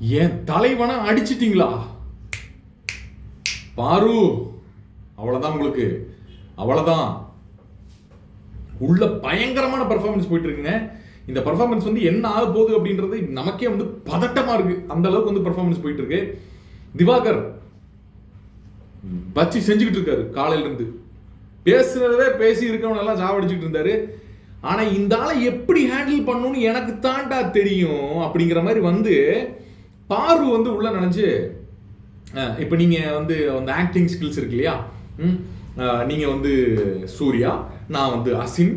என் தலைவனை அடிச்சிட்டீங்களா? பாரு அவ்வளோதான் உங்களுக்கு. அவ்வளோதான் உள்ள பயங்கரமான பர்ஃபார்மன்ஸ் போயிட்டு இருக்குங்க இந்த பர்ஃபார்மன்ஸ் வந்து என்ன ஆக போகுது அப்படின்றது நமக்கே வந்து பதட்டமா இருக்கு. அந்த அளவுக்கு வந்து பர்ஃபார்மன்ஸ் போயிட்டு இருக்கு திவாகர் வச்சு செஞ்சுக்கிட்டு இருக்காரு காலையில இருந்து. பேசுறதே பேசி இருக்கவன் எல்லாம் சாவடிச்சுட்டு இருந்தாரு. ஆனா இந்த ஆளை எப்படி ஹேண்டில் பண்ணணும்னு எனக்கு தாண்டா தெரியும் அப்படிங்கிற மாதிரி வந்து பார்வை வந்து உள்ள நினைச்சு இப்போ நீங்கள் நீங்க வந்து அந்த ஆக்டிங் ஸ்கில்ஸ் இருக்கு இல்லையா? ம், நீங்க வந்து சூர்யா நான் வந்து அசின்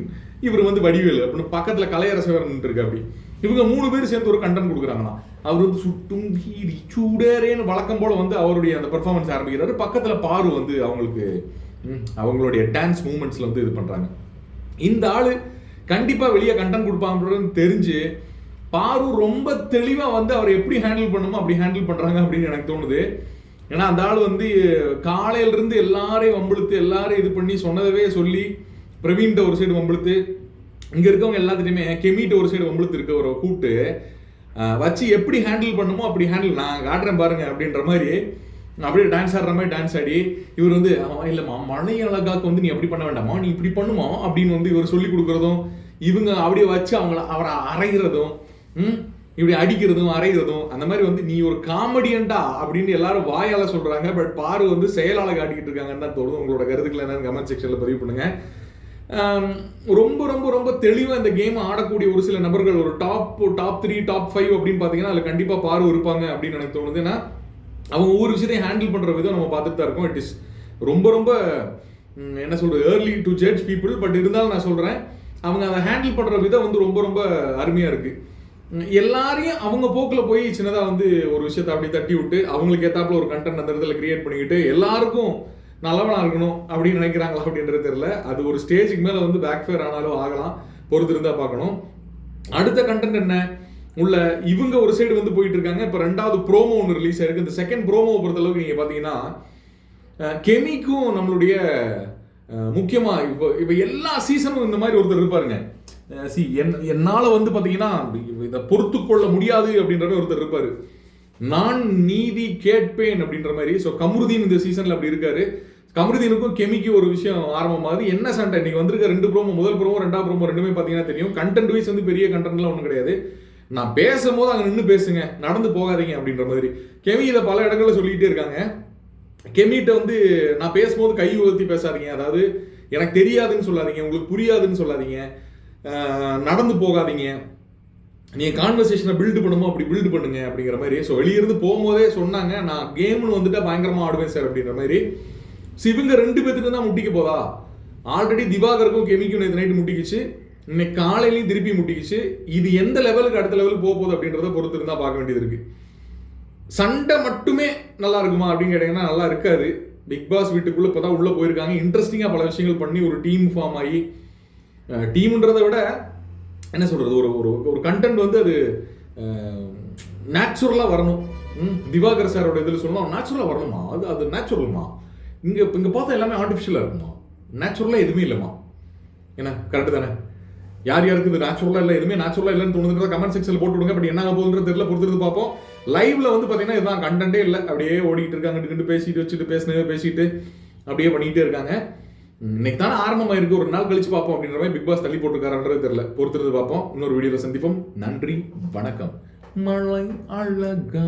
இவர் வந்து வடிவேலு அப்படின்னு பக்கத்துல கலையரசவரன் இருக்கு அப்படி. இவங்க மூணு பேர் சேர்ந்து ஒரு கண்டென்ட் கொடுக்குறாங்களாம். அவர் வந்து சுட்டும் ஹீரி சூடரேன்னு வழக்கம் போல வந்து அவருடைய அந்த பெர்ஃபார்மன்ஸ் ஆரம்பிக்கிறாரு. பக்கத்துல பாரு வந்து அவங்களுக்கு அவங்களுடைய டான்ஸ் மூமெண்ட்ஸ்ல வந்து இது பண்றாங்க. இந்த ஆளு கண்டிப்பா வெளியே கண்டென்ட் கொடுப்பாங்கன்னு தெரிஞ்சு பாரு ரொம்ப தெளிவாக வந்து அவர் எப்படி ஹேண்டில் பண்ணுமோ அப்படி ஹேண்டில் பண்ணுறாங்க அப்படின்னு எனக்கு தோணுது. ஏன்னா அந்த ஆள் வந்து காலையிலிருந்து எல்லாரையும் வம்பிழுத்து எல்லாரையும் இது பண்ணி சொன்னதவே சொல்லி பிரவீன்கிட்ட ஒரு சைடு வம்பிழுத்து இங்கே இருக்கவங்க எல்லாத்துலேயுமே கெமிட்ட ஒரு சைடு வம்பிழுத்து இருக்கவரை கூப்பிட்டு வச்சு எப்படி ஹேண்டில் பண்ணுமோ அப்படி ஹேண்டில் நான் காட்டுறேன் பாருங்க அப்படின்ற மாதிரி அப்படியே டான்ஸ் ஆடுற மாதிரி டான்ஸ் ஆடி இவர் வந்து இல்லைம்மா இல்லம்மா மழை அழகாக்கு வந்து நீ அப்படி பண்ண வேண்டாமா? நீ இப்படி பண்ணுமா? அப்படின்னு வந்து இவர் சொல்லி கொடுக்குறதும் இவங்க அப்படியே வச்சு அவங்கள அவரை அரைகிறதும் இப்படி அடிக்கிறதும் அரைகிறதும் அந்த மாதிரி வந்து நீ ஒரு காமெடியன்டா அப்படின்னு எல்லாரும் வாயால சொல்றாங்க. பட் பாரு வந்து செயலால காட்டிக்கிட்டு இருக்காங்கன்னு தான் தோணுது. உங்களோட கருத்துக்கள் என்னன்னு கமெண்ட் செக்ஷன்ல பதிவு பண்ணுங்க. ரொம்ப ரொம்ப ரொம்ப தெளிவாக இந்த கேம் ஆடக்கூடிய ஒரு சில நபர்கள் ஒரு top top three top five அப்படின்னு பார்த்தீங்கன்னா அதில் கண்டிப்பாக பாரு இருப்பாங்க அப்படின்னு எனக்கு தோணுது. ஏன்னா அவங்க ஒவ்வொரு விஷயத்தையும் ஹேண்டில் பண்ணுற விதம் நம்ம பார்த்துட்டு தான் இருக்கோம். இட் இஸ் ரொம்ப ரொம்ப என்ன சொல்றது early to judge people but இருந்தாலும் நான் சொல்கிறேன் அவங்க அதை ஹேண்டில் பண்ணுற விதம் வந்து ரொம்ப ரொம்ப அருமையாக இருக்குது எல்லாரையும் அவங்க போக்கில் போய் சின்னதாக வந்து ஒரு விஷயத்தை அப்படி தட்டி விட்டு அவங்களுக்கு ஏத்தாப்புல ஒரு கண்டென்ட் அந்த இடத்துல கிரியேட் பண்ணிக்கிட்டு எல்லாருக்கும் நல்லவனாக இருக்கணும் அப்படின்னு நினைக்கிறாங்களா அப்படின்றது தெரியல. அது ஒரு ஸ்டேஜுக்கு மேலே வந்து பேக் ஃபேர் ஆனாலும் ஆகலாம். பொறுத்து இருந்தால் பார்க்கணும். அடுத்த கண்டென்ட் என்ன? உள்ள இவங்க ஒரு சைடு வந்து போயிட்டு இருக்காங்க. இப்போ ரெண்டாவது ப்ரோமோ ஒன்று ரிலீஸ் ஆயிருக்கு. இந்த செகண்ட் ப்ரோமோ பொறுத்தளவுக்கு நீங்கள் பார்த்தீங்கன்னா கெமிக்கும் நம்மளுடைய முக்கியமாக இப்போ இப்போ எல்லா சீசனும் இந்த மாதிரி ஒருத்தர் இருப்பாருங்க. சி என் என்னால் வந்து பார்த்தீங்கன்னா இதை பொறுத்து கொள்ள முடியாது அப்படின்ற ஒருத்தர் இருப்பார். நான் நீதி கேட்பேன் அப்படின்ற மாதிரி ஸோ கமருதீன் இந்த சீசனில் அப்படி இருக்காரு. கமருதீனுக்கும் கெமிக்கு ஒரு விஷயம் ஆரம்பமாகுது. என்ன சண்டை? இன்னைக்கு வந்திருக்க ரெண்டு ப்ரோமோ முதல் ப்ரோமோ ரெண்டாவது ப்ரோமோ ரெண்டுமே பார்த்தீங்கன்னா தெரியும். கண்டென்ட் வைஸ் வந்து பெரிய கண்டென்ட்லாம் ஒன்றும் கிடையாது. நான் பேசும்போது அங்கே நின்று பேசுங்க நடந்து போகாதீங்க அப்படின்ற மாதிரி. கெமி இதை பல இடங்களில் சொல்லிக்கிட்டே இருக்காங்க. கெமிகிட்ட வந்து நான் பேசும்போது கை உயர்த்தி பேசாதீங்க. அதாவது எனக்கு தெரியாதுன்னு சொல்லாதீங்க. உங்களுக்கு புரியாதுன்னு சொல்லாதீங்க. நடந்து போகாதீங்க. நீங்கள் கான்வர்சேஷனை பில்டு பண்ணுமோ அப்படி பில்டு பண்ணுங்க அப்படிங்கிற மாதிரி. ஸோ வெளியிருந்து போகும்போதே சொன்னாங்க நான் கேம்னு வந்துட்டு பயங்கரமாக ஆடுவேன் சார் அப்படின்ற மாதிரி. ஸோ இவங்க ரெண்டு பேத்துக்கு தான் முட்டிக்க போதா? ஆல்ரெடி திவாகருக்கும் கெமிக்கும் நேற்று நைட்டு முட்டிக்கிச்சு. இன்னைக்கு காலையிலையும் திருப்பி முட்டிக்கிச்சு. இது எந்த லெவலுக்கு அடுத்த லெவலுக்கு போக போகுது அப்படின்றத பொறுத்து இருந்தால் பார்க்க வேண்டியது இருக்கு. சண்டை மட்டுமே நல்லா இருக்குமா அப்படின்னு கேட்டீங்கன்னா நல்லா இருக்காது. பிக் பாஸ் வீட்டுக்குள்ளே இப்போ தான் உள்ளே போயிருக்காங்க. இன்ட்ரெஸ்டிங்காக பல விஷயங்கள் பண்ணி ஒரு டீம் ஃபார்ம் ஆகி டீம்ன்றதை விட என்ன சொல்கிறது ஒரு ஒரு ஒரு கண்டென்ட் வந்து அது நேச்சுரலாக வரணும். ம், திவாகர் சாரோட இதில் சொல்லலாம் நேச்சுரலாக வரணுமா? அது அது நேச்சுரல்மா இங்கே இப்போ இங்கே பார்த்தா எல்லாமே ஆர்டிஃபிஷியலாக இருக்குமா? நேச்சுரலாக எதுவுமே இல்லைம்மா. என்ன? கரெக்டு தானே? யார் யாருக்கு இது நேச்சுரலாக இல்லை? எதுவுமே நேச்சுரலாக இல்லைன்னு தோணுதுன்றத கமெண்ட் செக்ஷனில் போட்டு விடுங்க பட் என்ன போகுதுன்ற தெரியல பொறுத்திருந்து பார்ப்போம். லைவ்ல வந்து பார்த்தீங்கன்னா இதுதான் கண்டென்ட்டே இல்லை. அப்படியே ஓடிட்டு இருக்காங்க கிட்டு பேசிட்டு வச்சுட்டு பேசினே பேசிட்டு அப்படியே பண்ணிக்கிட்டே இருக்காங்க. இன்னைக்கு தானே ஆரம்பமாக இருக்கு ஒரு நாள் கழிச்சு பார்ப்போம் அப்படின்ற மாதிரி பிக் பாஸ் தள்ளி போட்டுருக்காருன்றது தெரியல. பொறுத்திருந்து பார்ப்போம். இன்னொரு வீடியோவில் சந்திப்போம். நன்றி. வணக்கம். மழை அழகா.